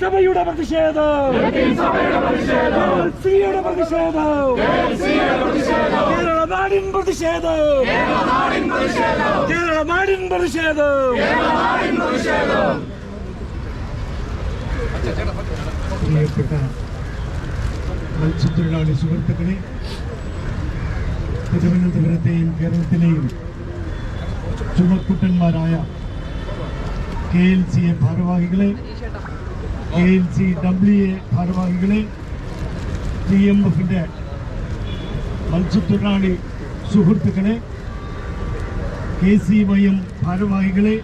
സഭയുടെ പ്രതിഷേധം. സിയുടെ പ്രതിഷേധം. കേരള നാടിൻ പ്രതിഷേധം. കേരള നാടിൻ പ്രതിഷേധം. പ്രിയപ്പെട്ട മത്സ്യത്തൊഴിലാളി സുഹൃത്തുക്കളെ തിരുവനന്തപുരത്തെയും കേരളത്തിലെയും ചുമക്കുട്ടന്മാരായ കെ എൽ സി എ ഭാരവാഹികളെ K L C W A ഭാരവാഹികളെ ടി എം എഫിന്റെ മത്സ്യത്തൊഴിലാളി സുഹൃത്തുക്കളെ കെ സി വൈ എം ഭാരവാഹികളെ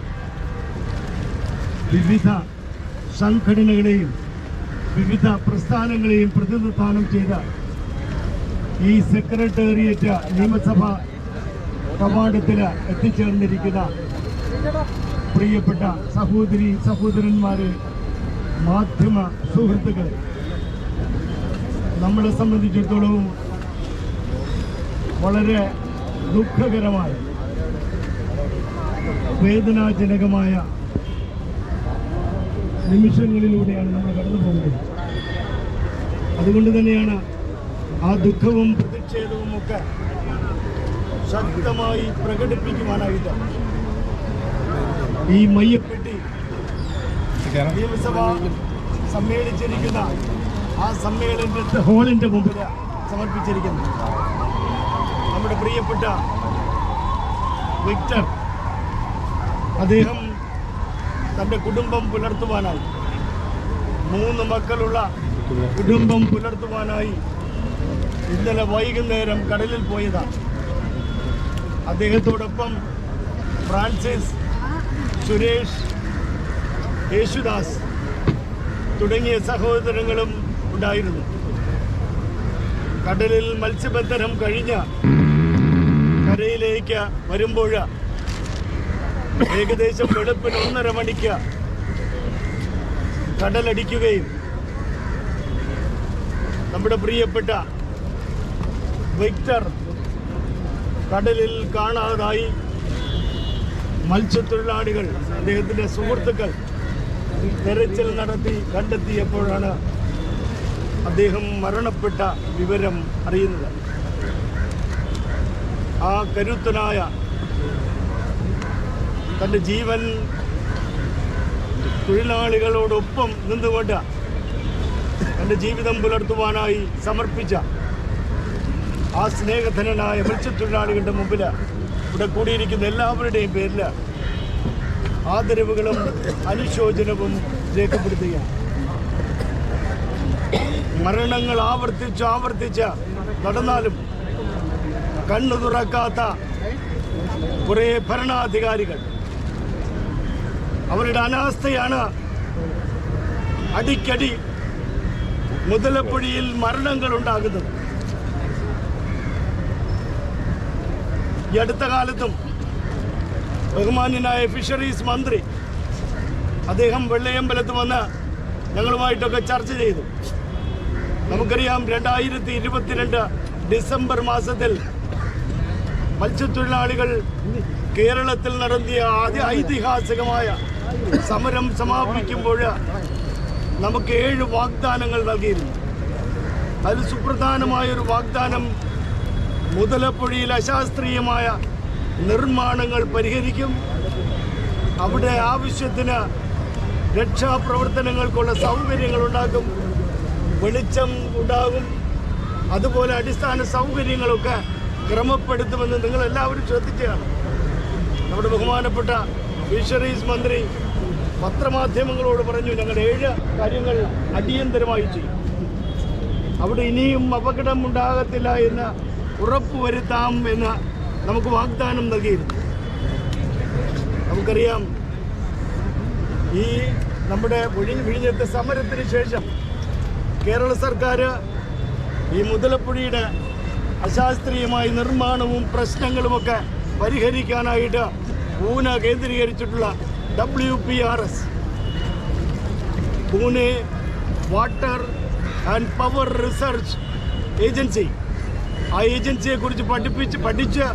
വിവിധ സംഘടനകളെയും വിവിധ പ്രസ്ഥാനങ്ങളെയും പ്രതിനിധാനം ചെയ്ത ഈ സെക്രട്ടേറിയറ്റ് നിയമസഭ കവാടത്തിൽ എത്തിച്ചേർന്നിരിക്കുന്ന പ്രിയപ്പെട്ട സഹോദരി സഹോദരന്മാരെ മാധ്യമ സുഹൃത്തുക്കളെ നമ്മളെ സംബന്ധിച്ചിടത്തോളം വളരെ ദുഃഖകരമായ വേദനാജനകമായ നിമിഷങ്ങളിലൂടെയാണ് നമ്മൾ കടന്നു പോകുന്നത്. അതുകൊണ്ട് തന്നെയാണ് ആ ദുഃഖവും പ്രതിഷേധവും ഒക്കെ ശക്തമായി പ്രകടിപ്പിക്കുവാനായിട്ട് ഈ മയ്യപ്പെട്ടി നിയമസഭ സമ്മേളിച്ചിരിക്കുന്ന ആ സമ്മേളനത്തെ ഹോളിന്റെ മുമ്പിൽ സമർപ്പിച്ചിരിക്കുന്നു. നമ്മുടെ പ്രിയപ്പെട്ട വിക്ടർ അദ്ദേഹം തന്റെ കുടുംബം പുലർത്തുവാനായി മൂന്ന് മക്കളുള്ള കുടുംബം പുലർത്തുവാനായി ഇന്നലെ വൈകുന്നേരം കടലിൽ പോയതാണ്. അദ്ദേഹത്തോടൊപ്പം ഫ്രാൻസിസ് സുരേഷ് യേശുദാസ് തുടങ്ങിയ സഹോദരങ്ങളും ഉണ്ടായിരുന്നു. കടലിൽ മത്സ്യബന്ധനം കഴിഞ്ഞ കരയിലേക്ക് വരുമ്പോൾ ഏകദേശം വെളുപ്പിന് ഒന്നര മണിക്ക് കടലടിക്കുകയും നമ്മുടെ പ്രിയപ്പെട്ട വിക്ടർ കടലിൽ കാണാതായി. മത്സ്യത്തൊഴിലാളികൾ അദ്ദേഹത്തിന്റെ സുഹൃത്തുക്കൾ തെരച്ചിൽ നടത്തി കണ്ടെത്തിയപ്പോഴാണ് അദ്ദേഹം മരണപ്പെട്ട വിവരം അറിയുന്നത്. ആ കരുത്തനായ തന്റെ ജീവൻ തൊഴിലാളികളോടൊപ്പം നിന്നുകൊണ്ട് തന്റെ ജീവിതം പുലർത്തുവാനായി സമർപ്പിച്ച ആ സ്നേഹധനനായ മത്സ്യത്തൊഴിലാളികളുടെ മുമ്പിൽ ഇവിടെ കൂടിയിരിക്കുന്ന എല്ലാവരുടെയും പേരിൽ ആദരവുകളും അനുശോചനവും രേഖപ്പെടുത്തുകയാണ്. മരണങ്ങൾ ആവർത്തിച്ച് ആവർത്തിച്ച് നടന്നാലും കണ്ണു തുറക്കാത്ത കുറേ ഭരണാധികാരികൾ അവരുടെ അനാസ്ഥയാണ് അടിക്കടി മുതലപ്പുഴയിൽ മരണങ്ങൾ ഉണ്ടാകുന്നത് ഈ അടുത്ത കാലത്തും ബഹുമാന്യനായ ഫിഷറീസ് മന്ത്രി അദ്ദേഹം വെള്ളയമ്പലത്ത് വന്ന് ഞങ്ങളുമായിട്ടൊക്കെ ചർച്ച ചെയ്തു. നമുക്കറിയാം രണ്ടായിരത്തി ഇരുപത്തിരണ്ട് ഡിസംബർ മാസത്തിൽ മത്സ്യത്തൊഴിലാളികൾ കേരളത്തിൽ നടത്തിയ ആദ്യ ഐതിഹാസികമായ സമരം സമാപിക്കുമ്പോൾ നമുക്ക് ഏഴ് വാഗ്ദാനങ്ങൾ നൽകിയിരുന്നു. അതിൽ സുപ്രധാനമായൊരു വാഗ്ദാനം മുതലപ്പുഴയിൽ അശാസ്ത്രീയമായ നിർമ്മാണങ്ങൾ പരിഹരിക്കും. അവിടെ ആവശ്യത്തിന് രക്ഷാപ്രവർത്തനങ്ങൾക്കുള്ള സൗകര്യങ്ങൾ ഉണ്ടാക്കും വെളിച്ചം ഉണ്ടാകും. അതുപോലെ അടിസ്ഥാന സൗകര്യങ്ങളൊക്കെ ക്രമപ്പെടുത്തുമെന്ന് നിങ്ങൾ എല്ലാവരും ശ്രദ്ധിച്ചതാണ്. നമ്മുടെ ബഹുമാനപ്പെട്ട ഫിഷറീസ് മന്ത്രി പത്രമാധ്യമങ്ങളോട് പറഞ്ഞു ഞങ്ങൾ ഏഴ് കാര്യങ്ങൾ അടിയന്തരമായി ചെയ്യും. അവിടെ ഇനിയും അപകടം ഉണ്ടാകത്തില്ല എന്ന് ഉറപ്പുവരുത്താം എന്ന് നമുക്ക് വാഗ്ദാനം നൽകിയിരുന്നു. നമുക്കറിയാം ഈ നമ്മുടെ വിഴി- വിഴിഞ്ഞത്തെ സമരത്തിന് ശേഷം കേരള സർക്കാർ ഈ മുതലപ്പുഴയുടെ അശാസ്ത്രീയമായ നിർമ്മാണവും പ്രശ്നങ്ങളുമൊക്കെ പരിഹരിക്കാനായിട്ട് Pune കേന്ദ്രീകരിച്ചിട്ടുള്ള W P R S Pune water and power research agency ആ ഏജൻസിയെ കുറിച്ച് പഠിപ്പിച്ച് പഠിച്ച്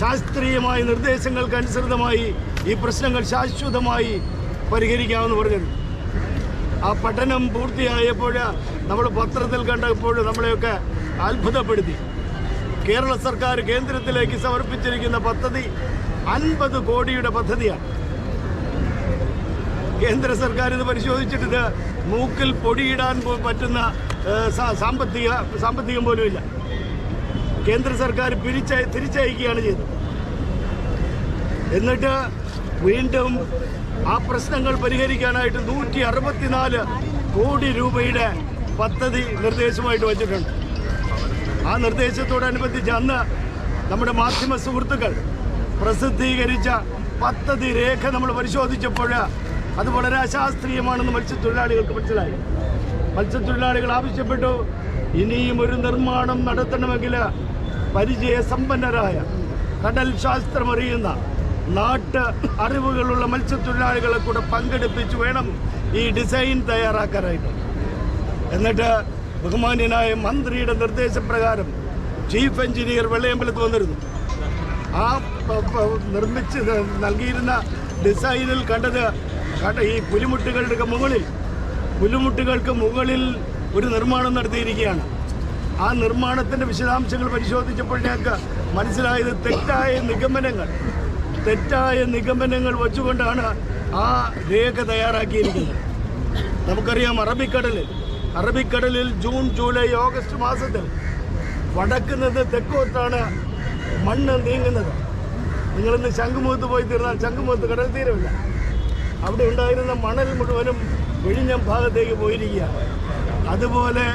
ശാസ്ത്രീയമായ നിർദ്ദേശങ്ങൾക്ക് അനുസൃതമായി ഈ പ്രശ്നങ്ങൾ ശാശ്വതമായി പരിഹരിക്കാമെന്ന് പറഞ്ഞത് ആ പഠനം പൂർത്തിയായപ്പോൾ നമ്മൾ പത്രത്തിൽ കണ്ടപ്പോൾ നമ്മളെയൊക്കെ അത്ഭുതപ്പെടുത്തി. കേരള സർക്കാർ കേന്ദ്രത്തിലേക്ക് സമർപ്പിച്ചിരിക്കുന്ന പദ്ധതി അൻപത് കോടിയുടെ പദ്ധതിയാണ്. കേന്ദ്ര സർക്കാർ ഇത് പരിശോധിച്ചിട്ട് മൂക്കിൽ പൊടിയിടാൻ പറ്റുന്ന സാമ്പത്തിക സാമ്പത്തികം പോലുമില്ല. കേന്ദ്ര സർക്കാർ പിരിച്ച തിരിച്ചയക്കുകയാണ് ചെയ്തത്. എന്നിട്ട് വീണ്ടും ആ പ്രശ്നങ്ങൾ പരിഹരിക്കാനായിട്ട് നൂറ്റി അറുപത്തിനാല് കോടി രൂപയുടെ പദ്ധതി നിർദ്ദേശമായിട്ട് വച്ചിട്ടുണ്ട്. ആ നിർദ്ദേശത്തോടനുബന്ധിച്ച് അന്ന് നമ്മുടെ മാധ്യമ സുഹൃത്തുക്കൾ പ്രസിദ്ധീകരിച്ച പദ്ധതി രേഖ നമ്മൾ പരിശോധിച്ചപ്പോൾ അത് വളരെ അശാസ്ത്രീയമാണെന്ന് മത്സ്യത്തൊഴിലാളികൾക്ക് മനസ്സിലായി. മത്സ്യത്തൊഴിലാളികൾ ആവശ്യപ്പെട്ടു. ഇനിയും ഒരു നിർമ്മാണം നടത്തണമെങ്കിൽ പരിചയസമ്പന്നരായ കടൽ ശാസ്ത്രമറിയുന്ന നാട്ട് അറിവുകളുള്ള മത്സ്യത്തൊഴിലാളികളെ കൂടെ പങ്കെടുപ്പിച്ച് വേണം ഈ ഡിസൈൻ തയ്യാറാക്കാനായിട്ട്. എന്നിട്ട് ബഹുമാന്യനായ മന്ത്രിയുടെ നിർദ്ദേശപ്രകാരം ചീഫ് എഞ്ചിനീയർ വെള്ളയമ്പലത്ത് വന്നിരുന്നു. ആ നിർമ്മിച്ച് നൽകിയിരുന്ന ഡിസൈനിൽ കണ്ടത് കണ്ട ഈ പുലിമുട്ടുകളുടെ മുകളിൽ പുലിമുട്ടുകൾക്ക് മുകളിൽ ഒരു നിർമ്മാണം നടത്തിയിരിക്കുകയാണ്. ആ നിർമ്മാണത്തിന്റെ വിശദാംശങ്ങൾ പരിശോധിച്ചപ്പോൾ ഞങ്ങൾക്ക് മനസ്സിലായത് തെറ്റായ നിഗമനങ്ങൾ. തെറ്റായ നിഗമനങ്ങൾ വച്ചുകൊണ്ടാണ് ആ രേഖ തയ്യാറാക്കിയിരിക്കുന്നത്. നമുക്കറിയാം അറബിക്കടലിൽ അറബിക്കടലിൽ ജൂൺ ജൂലൈ ഓഗസ്റ്റ് മാസത്തിൽ വടക്ക് നിന്ന് തെക്കോട്ടാണ് മണ്ണ് നീങ്ങുന്നത്. നിങ്ങളിന്ന് ശംഖുമുഖത്ത് പോയി തീർന്നാൽ ശംഖുമുഖത്ത് കടൽ തീരമില്ല. അവിടെ ഉണ്ടായിരുന്ന മണൽ മുഴുവനും വിഴിഞ്ഞം ഭാഗത്തേക്ക് പോയിരിക്കുക അതുപോലെ